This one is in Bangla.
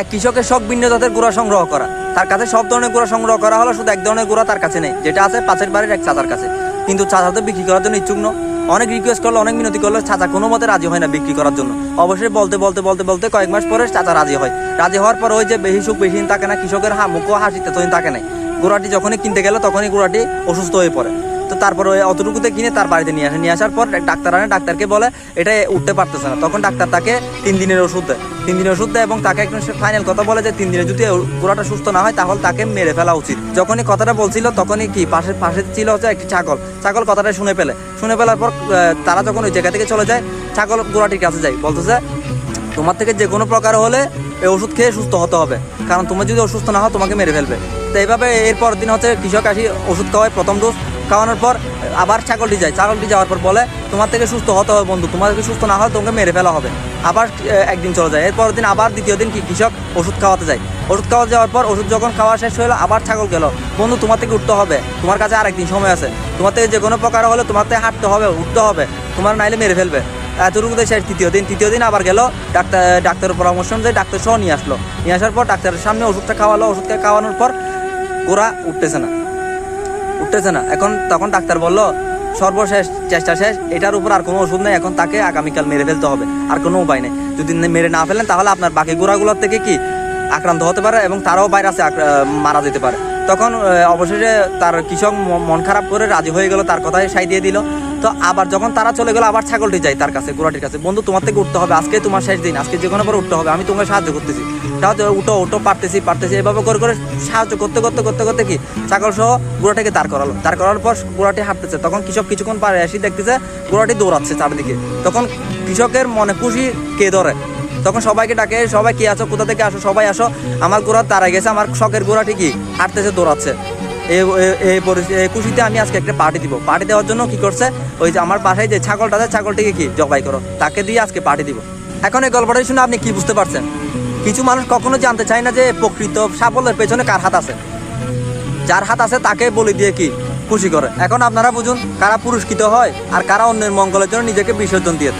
এক কৃষকের শখ ভিন্ন জাতের গুঁড়া সংগ্রহ করা। তার কাছে সব ধরনের গুঁড়া সংগ্রহ করা হলো শুধু এক ধরনের গুঁড়া তার কাছে নেই, যেটা আছে পাশের বাড়ির এক চাচার কাছে। কিন্তু চাচা তো বিক্রি করার জন্য ইচ্ছুক ন অনেক রিকোয়েস্ট করল, অনেক মিনতি করল চাচা কোনো মতে রাজি হয় না বিক্রি করার জন্য। অবশ্যই বলতে বলতে বলতে বলতে কয়েক মাস পরে চাচা রাজি হয়। রাজি হওয়ার পর ওই যে বেশি সুখ, বেশি দিন থাকে না, কৃষকের হা, মুখও হাসিতে তখন থাকে নাই। গোড়াটি যখনই কিনতে গেল তখনই গোড়াটি অসুস্থ হয়ে পড়ে। তো তারপর ওই অতটুকুতে কিনে তার বাড়িতে নিয়ে আসে। নিয়ে আসার পর ডাক্তার আনে, ডাক্তারকে বলে এটা উঠতে পারতেছে না। তখন ডাক্তার তাকে তিন দিনের ওষুধ দেয়। তিন দিনের ওষুধ দেয় এবং তাকে একদম ফাইনাল কথা বলে যে, তিন দিনে যদি গোড়াটা সুস্থ না হয়, তাহলে তাকে মেরে ফেলা উচিত। যখনই কথাটা বলছিল, তখনই কি, পাশে পাশে ছিল হচ্ছে একটি ছাগল। ছাগল কথাটা শুনে ফেলে শুনে ফেলার পর তারা যখন ওই জায়গা থেকে চলে যায়, ছাগল গোড়াটির কাছে যায়। বলতেছে, তোমার থেকে যে কোনো প্রকার হলে এই ওষুধ খেয়ে সুস্থ হতে হবে। কারণ তুমি যদি অসুস্থ না হও, তোমাকে মেরে ফেলবে। তো এইভাবে এরপর দিন হচ্ছে কৃষক আসি ওষুধ খাওয়ায় প্রথম ডোজ খাওয়ানোর পর আবার ছাগলটি যায়। ছাগলটি যাওয়ার পর বলে, তোমার থেকে সুস্থ হতে হবে বন্ধু, তোমার থেকে সুস্থ না হয় তোমাকে মেরে ফেলা হবে। আবার একদিন চলে যায়। এরপর দিন আবার দ্বিতীয় দিন কি কৃষক ওষুধ খাওয়াতে যায়। ওষুধ খাওয়া যাওয়ার পর ওষুধ যখন খাওয়া শেষ হলো আবার ছাগল গেল। বন্ধু, তোমার থেকে উঠতে হবে। তোমার কাছে আর একদিন সময় আছে। তোমার থেকে যে কোনো প্রকার হলে তোমার থেকে হাঁটতে হবে, উঠতে হবে। তোমার নাইলে মেরে ফেলবে। এতটুকু শেষ তৃতীয় দিন। তৃতীয় দিন আবার গেল, ডাক্তার ডাক্তারের পরামর্শ অনুযায়ী ডাক্তার সহ নিয়ে আসলো। নিয়ে আসার পর ডাক্তারের সামনে ওষুধটা খাওয়ালো। ওষুধটা খাওয়ানোর পর গোড়া উঠতেছে না। উঠতেছে না। এখন তখন ডাক্তার বলল, সর্বশেষ, চেষ্টা শেষ, এটার উপর আর কোনো ওষুধ নেই, এখন তাকে আগামীকাল মেরে ফেলতে হবে, আর কোনো উপায় নেই। যদি মেরে না ফেলেন, তাহলে আপনার বাকি গোড়াগুলোর থেকে কি আক্রান্ত হতে পারে এবং তারাও ভাইরাসে মারা যেতে পারে? তখন অবশেষে তার কৃষক মন খারাপ করে রাজি হয়ে গেল, তার কথায় সাই দিয়ে দিল। তো আবার যখন তারা চলে গেল, আবার ছাগলটি যায় তার কাছে, গোড়াটির কাছে। বন্ধু, তোমার থেকে উঠতে হবে, আজকে তোমার শেষ দিন, আজকে যে কোনো পর উঠতে হবে, আমি তোমাকে সাহায্য করতেছি। সাহায্য উঠো উঠো, পারতেছি পারতেছি। এভাবে করে করে সাহায্য করতে করতে করতে করতে কি ছাগল সহ গোড়াটাকে দাঁড় করালো। দাঁড় করার পর গোড়াটি হাঁটতেছে। তখন কৃষক কিছুক্ষণ পারে এসে দেখতেছে গোড়াটি দৌড়াচ্ছে চারদিকে। তখন কৃষকের মনে খুশি কে ধরে? তখন সবাইকে ডাকে, সবাই কে আছো? কোথা থেকে আসো? সবাই আসো। আমার গোড়া তারা গেছে, আমার শখের গোড়াটি কি? হাঁটতেছে, দৌড়াচ্ছে। খুশিতে আমি আজকে একটা পার্টি দিব। পার্টি দেওয়ার জন্য কি করছে? ওই যে আমার বাসায় যে ছাগলটা আছে, ছাগলটিকে কি জবাই করো? তাকে দিয়ে আজকে পার্টি দিব। এখন এই গল্পটা শুনে আপনি কি বুঝতে পারছেন? কিছু মানুষ কখনো জানতে চায় না যে প্রকৃত সাফল্যের পেছনে কার হাত আছে। যার হাত আছে তাকে বলে দিয়ে কি খুশি করে। এখন আপনারা বুঝুন, কারা পুরস্কৃত হয় আর কারা অন্যের মঙ্গলের জন্য নিজেকে বিসর্জন দেয়।